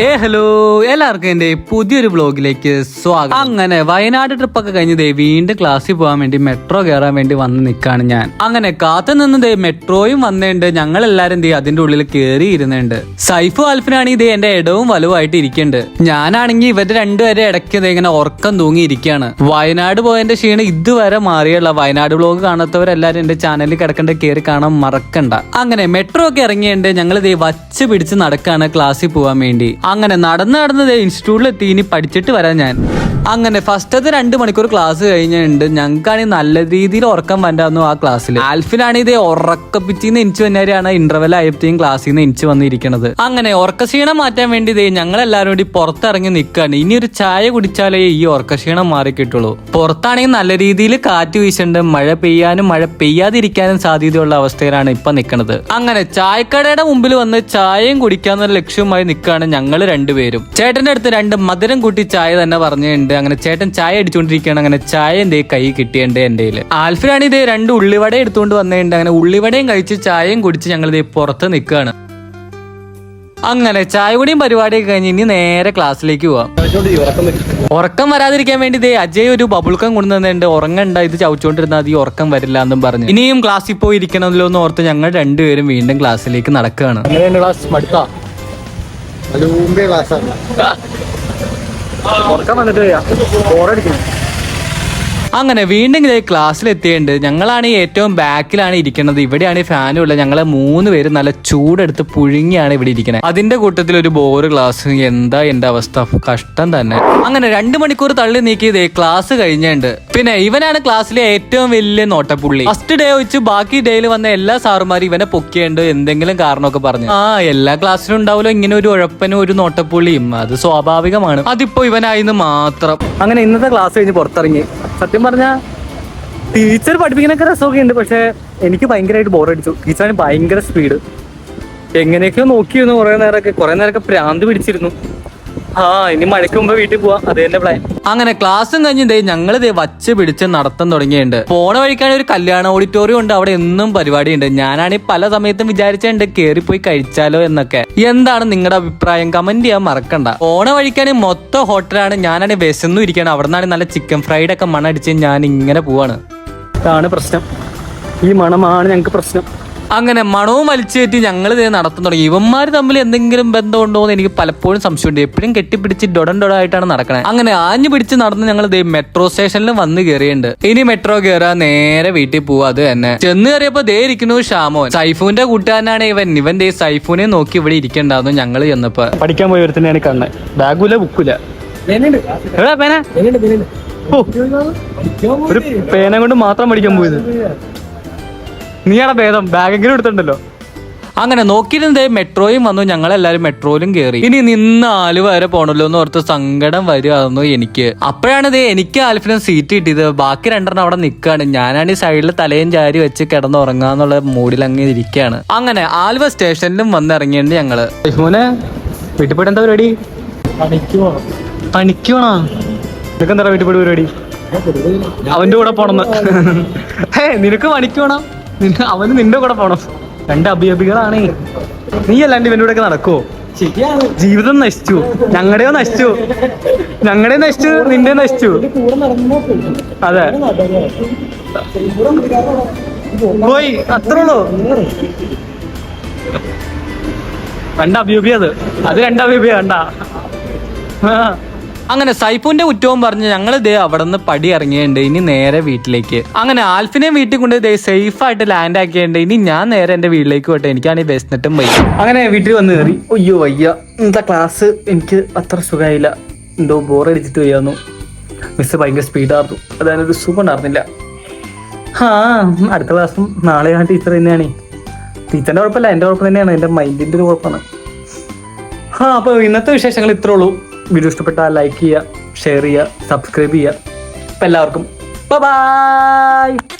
ഏ ഹലോ. എല്ലാവർക്കും എന്റെ പുതിയൊരു ബ്ലോഗിലേക്ക് സ്വാഗതം. അങ്ങനെ വയനാട് ട്രിപ്പൊക്കെ കഴിഞ്ഞ് ദേ വീണ്ടും ക്ലാസ്സിൽ പോകാൻ വേണ്ടി മെട്രോ കയറാൻ വേണ്ടി വന്ന് നിൽക്കാണ് ഞാൻ. അങ്ങനെ കാത്തു നിന്നത് മെട്രോയും വന്നിട്ടുണ്ട് ഞങ്ങൾ എല്ലാരും ദേ അതിന്റെ ഉള്ളിൽ കയറി ഇരുന്നുണ്ട്. സൈഫു ആൽഫിനാണെങ്കിൽ ഇതേ എന്റെ ഇടവും വലുവായിട്ട് ഇരിക്കുന്നുണ്ട് ഞാനാണെങ്കിൽ ഇവരുടെ രണ്ടുപേരെ ഇടയ്ക്ക് ഇങ്ങനെ ഉറക്കം തൂങ്ങി ഇരിക്കുകയാണ് വയനാട് പോയതിന്റെ ക്ഷീണം ഇതുവരെ മാറിയുള്ള വയനാട് വ്ളോഗ് കാണാത്തവരെല്ലാരും എന്റെ ചാനലിൽ കിടക്കേണ്ട കയറി കാണാൻ മറക്കണ്ട. അങ്ങനെ മെട്രോ ഒക്കെ ഇറങ്ങിയുണ്ട്. ഞങ്ങൾ ദേ വച്ച് പിടിച്ച് നടക്കാണ് ക്ലാസ്സിൽ പോകാൻ വേണ്ടി. അങ്ങനെ നടന്ന് നടന്ന് ഇൻസ്റ്റിറ്റ്യൂട്ടിൽ എത്തി ഇനി പഠിച്ചിട്ട് വരാം ഞാൻ. അങ്ങനെ ഫസ്റ്റത്തെ രണ്ട് മണിക്കൂർ ക്ലാസ് കഴിഞ്ഞിട്ടുണ്ട്. ഞങ്ങൾക്കാണെങ്കിൽ നല്ല രീതിയിൽ ഉറക്കം വരാന്നു ആ ക്ലാസ്സിൽ ആൽഫിനാണ് ഇതേ ഉറക്കപ്പിച്ചിന്ന് എനിച്ച് വന്നവരെയാണ് ഇന്റർവെൽ ആയപ്പോഴത്തേക്കും ക്ലാസ്സിൽ നിന്ന് എനിച്ച് വന്നിരിക്കുന്നത് അങ്ങനെ ഉറക്കക്ഷീണം മാറ്റാൻ വേണ്ടി ഇതേ ഞങ്ങൾ എല്ലാവരും കൂടി പുറത്തിറങ്ങി നിൽക്കുകയാണ് ഇനി ഒരു ചായ കുടിച്ചാലേ ഈ ഉറക്കക്ഷീണം മാറി കിട്ടുള്ളൂ. പുറത്താണെങ്കിൽ നല്ല രീതിയിൽ കാറ്റ് വീശുന്നുണ്ട് മഴ പെയ്യാനും മഴ പെയ്യാതിരിക്കാനും സാധ്യതയുള്ള അവസ്ഥയിലാണ് ഇപ്പൊ നിൽക്കുന്നത് അങ്ങനെ ചായക്കടയുടെ മുമ്പിൽ വന്ന് ചായയും കുടിക്കാന്നൊരു ലക്ഷ്യവുമായി നിൽക്കുകയാണ് ഞങ്ങൾ രണ്ടുപേരും. ചേട്ടന്റെ അടുത്ത് രണ്ട് മധുരം കൂട്ടി ചായ തന്നെ പറഞ്ഞിട്ടുണ്ട്. അങ്ങനെ ചേട്ടൻ ചായ അടിച്ചുകൊണ്ടിരിക്കുകയാണ് അങ്ങനെ ചായ എന്തേ കൈ കിട്ടിയുണ്ട് എന്റെ കയ്യിൽ. ആൽഫിനാണ് ഇതേ രണ്ട് ഉള്ളിവട എടുത്തുകൊണ്ട് വന്നിട്ടുണ്ട് അങ്ങനെ ഉള്ളിവടയും കഴിച്ച് ചായയും കുടിച്ച് ഞങ്ങൾ ഇതേ പുറത്ത് നിൽക്കുകയാണ്. അങ്ങനെ ചായ കുടിയും പരിപാടിയൊക്കെ കഴിഞ്ഞ് ഇനി നേരെ ക്ലാസ്സിലേക്ക് പോവാം. ഉറക്കം വരാതിരിക്കാൻ വേണ്ടി ഇതേ അജയ് ഒരു ബബുൾക്കം കൊണ്ടുവന്നിട്ടുണ്ട് ഉറങ്ങണ്ട ഇത് ചവച്ചുകൊണ്ടിരുന്നാൽ ഈ ഉറക്കം വരില്ല എന്നും പറഞ്ഞു. ഇനിയും ക്ലാസ്സിൽ പോയി ഇരിക്കണമല്ലോ എന്ന് ഓർത്ത് ഞങ്ങൾ രണ്ടുപേരും വീണ്ടും ക്ലാസ്സിലേക്ക് നടക്കുകയാണ്. ഉറക്കം വന്നിട്ട് ബോറടിക്കുന്നു അങ്ങനെ വീണ്ടും ക്ലാസ്സിൽ എത്തിയിട്ടുണ്ട് ഞങ്ങളാണ് ഏറ്റവും ബാക്കിലാണ് ഇരിക്കുന്നത്. ഇവിടെയാണ് ഈ ഫാനും ഉള്ളത്. ഞങ്ങളെ മൂന്ന് പേര് നല്ല ചൂടെടുത്ത് പുഴുങ്ങിയാണ് ഇവിടെ ഇരിക്കുന്നത്. അതിന്റെ കൂട്ടത്തിൽ ഒരു ബോറ് ക്ലാസ് എന്താ എന്റെ അവസ്ഥ? കഷ്ടം തന്നെ. അങ്ങനെ രണ്ട് മണിക്കൂർ തള്ളി നീക്കി ഇതേ ക്ലാസ് കഴിഞ്ഞുണ്ട് പിന്നെ ഇവനാണ് ക്ലാസ്സിലെ ഏറ്റവും വലിയ നോട്ടപ്പുള്ളി. ഫസ്റ്റ് ഡേ വെച്ച് ബാക്കി ഡേയിൽ വന്ന എല്ലാ സാറുമാരും ഇവനെ പൊക്കിയുണ്ട് എന്തെങ്കിലും കാരണമൊക്കെ പറഞ്ഞു. ആ എല്ലാ ക്ലാസ്സിലും ഉണ്ടാവുമല്ലോ. ഇങ്ങനെ ഒരു ഉഴപ്പനും ഒരു നോട്ടപ്പുള്ളിയും. അത് സ്വാഭാവികമാണ്. അതിപ്പോ ഇവനായിരുന്നു മാത്രം. അങ്ങനെ ഇന്നത്തെ ക്ലാസ് കഴിഞ്ഞ് പുറത്തിറങ്ങി. സത്യം പറഞ്ഞാൽ ടീച്ചർ പഠിപ്പിക്കാനൊക്കെ രസമൊക്കെ ഉണ്ട് പക്ഷെ എനിക്ക് ഭയങ്കരമായിട്ട് ബോറടിച്ചു. ടീച്ചറിന് ഭയങ്കര സ്പീഡ് എങ്ങനെയൊക്കെയോ നോക്കിയിരുന്നു കുറെ നേരമൊക്കെ. കുറെ നേരമൊക്കെ പ്രാന്ത് പിടിച്ചിരുന്നു. ആ ഇനി മഴയ്ക്ക് മുമ്പ് വീട്ടിൽ പോവാം. അത് തന്നെ പ്ലാൻ അങ്ങനെ ക്ലാസ്സും കഴിഞ്ഞ് ദേ ഞങ്ങൾ ദേ വച്ച് പിടിച്ച് നടത്തം തുടങ്ങിയുണ്ട് പോണ വഴിക്കാണ് ഒരു കല്യാണ ഓഡിറ്റോറിയം ഉണ്ട്. അവിടെ എന്നും പരിപാടി ഉണ്ട് ഞാനാണെങ്കിൽ പല സമയത്തും കേറി പോയി കഴിച്ചാലോ എന്നൊക്കെ. എന്താണ് നിങ്ങളുടെ അഭിപ്രായം? കമന്റ് ചെയ്യാൻ മറക്കണ്ട. പോണ വഴിക്കാണ് മൊത്തം ഹോട്ടലാണ്. ഞാനാണെങ്കിൽ വിശന്നു ഇരിക്കണം അവിടെ നിന്നാണ് നല്ല ചിക്കൻ ഫ്രൈഡ് ഒക്കെ മണടിച്ച് ഞാൻ ഇങ്ങനെ പോവാണ്. ഇതാണ് പ്രശ്നം. ഈ മണമാണ് ഞങ്ങൾക്ക് പ്രശ്നം. അങ്ങനെ മണവും വലിച്ചേറ്റി ഞങ്ങൾ ഇത് നടത്താൻ തുടങ്ങി. ഇവന്മാർ തമ്മിൽ എന്തെങ്കിലും ബന്ധമുണ്ടോ എന്ന് എനിക്ക് പലപ്പോഴും സംശയമുണ്ട്. എപ്പോഴും കെട്ടിപ്പിടിച്ച് ഡൊടൻ ഡൊടായിട്ടാണ് നടക്കണേ. അങ്ങനെ ആഞ്ഞു പിടിച്ച് നടന്ന് ഞങ്ങൾ ഇത് മെട്രോ സ്റ്റേഷനിലും വന്ന് കയറിയുണ്ട് ഇനി മെട്രോ കയറാ നേരെ വീട്ടിൽ പോവാ അത് തന്നെ. ചെന്ന് കയറിയപ്പോ ദേ ഇരിക്കുന്നു ഷാമോൻ. സൈഫുവിന്റെ കൂട്ടുകാരനാണ് ഇവൻ. ഇവൻ ദേ സൈഫൂനെ നോക്കി ഇവിടെ ഇരിക്കണ്ടായിരുന്നു ഞങ്ങൾ ചെന്നപ്പോ. പഠിക്കാൻ പോയി ഒരുത്തന്നെയാണ് കണ്ണ് ബാഗുല ബുക്കില്ല എവിടാ പേന? ഒരു പേന കൊണ്ട് മാത്രം പഠിക്കാൻ പോയത്. നീയാടാ ഭേദം ബാഗെങ്കിലും എടുത്തിട്ടുണ്ടല്ലോ. അങ്ങനെ നോക്കിയിരുന്നത് മെട്രോയും വന്നു ഞങ്ങളെല്ലാരും മെട്രോയിലും കയറി ഇനി നിന്ന് ആലുവ വരെ പോണല്ലോ എന്ന് ഓർത്ത് സങ്കടം വരുമായിരുന്നു എനിക്ക്. അപ്പോഴാണ് ഇത് എനിക്ക് ആൽഫിനും സീറ്റ് കിട്ടിയത്. ബാക്കി രണ്ടെണ്ണം അവിടെ നിൽക്കുകയാണ് ഞാനാണ് ഈ സൈഡിൽ തലയും ചാരി വെച്ച് കിടന്നുറങ്ങാന്നുള്ള മൂഡിൽ അങ്ങ് ഇരിക്കുകയാണ് അങ്ങനെ ആലുവ സ്റ്റേഷനിലും വന്നിറങ്ങിയുണ്ട് ഞങ്ങൾ. മോനെ വീട്ടിൽ പോയിട്ട് എന്താ പരിപാടി? പണിക്ക് പോണോ. നിനക്ക് എന്താ വീട്ടിൽ പോയിട്ട് പരിപാടി? അവന്റെ കൂടെ പോണെന്ന് ഹേ നിനക്ക് പണിക്ക് അവന് നിന്റെ കൂടെ പോണം. രണ്ട് അഭിയഭികളാണേ നീ അല്ലാണ്ട് ഇവന്റെ കൂടെ നടക്കോ? ജീവിതം നശിച്ചു. ഞങ്ങളുടെയോ നശിച്ചു? ഞങ്ങളുടെ നശിച്ചു നിന്റെ നശിച്ചു. അതെ. പോയി അത്രേ ഉള്ളൂ രണ്ട് അഭിയോഗ്യ അത് അത് രണ്ട് അഭിയോഗ്യ കണ്ട? അങ്ങനെ സൈഫുന്റെ കുറ്റവും പറഞ്ഞ് ഞങ്ങൾ ദേ അവിടെ നിന്ന് പടി ഇറങ്ങിയുണ്ട് ഇനി നേരെ വീട്ടിലേക്ക്. അങ്ങനെ ആൽഫിനെ വീട്ടിൽ കൊണ്ട് ദേ സേഫ് ആയിട്ട് ലാൻഡ് ആക്കിയുണ്ട് ഇനി ഞാൻ നേരെ എന്റെ വീട്ടിലേക്ക് പോട്ടെ. എനിക്കാണ് ഈ ബെസ്നെറ്റും പോയി അങ്ങനെ വീട്ടിൽ വന്ന് കയറി. അയ്യോ വയ്യ. ഇന്നത്തെ ക്ലാസ് എനിക്ക് അത്ര സുഖമായില്ല എന്തോ ബോർ അടിച്ചിട്ട് വയ്യാന്നു മിസ് ഭയങ്കര സ്പീഡായിരുന്നു അതായത് ഒരു സുഖം ഉണ്ടായിരുന്നില്ല. ആ അടുത്ത ക്ലാസ്സും നാളെ ആ ടീച്ചർ തന്നെയാണ്. ടീച്ചറിന്റെ കുഴപ്പമില്ല. എന്റെ കുഴപ്പം തന്നെയാണ്. എന്റെ മൈൻഡിന്റെ ഒരു കുഴപ്പമാണ്. ആ അപ്പോൾ ഇന്നത്തെ വിശേഷങ്ങൾ ഇത്രേ ഉള്ളൂ. വീഡിയോ ഇഷ്ടപ്പെട്ടാൽ ലൈക്ക് ചെയ്യുക ഷെയർ ചെയ്യുക സബ്സ്ക്രൈബ് ചെയ്യുക. അപ്പം എല്ലാവർക്കും ബൈ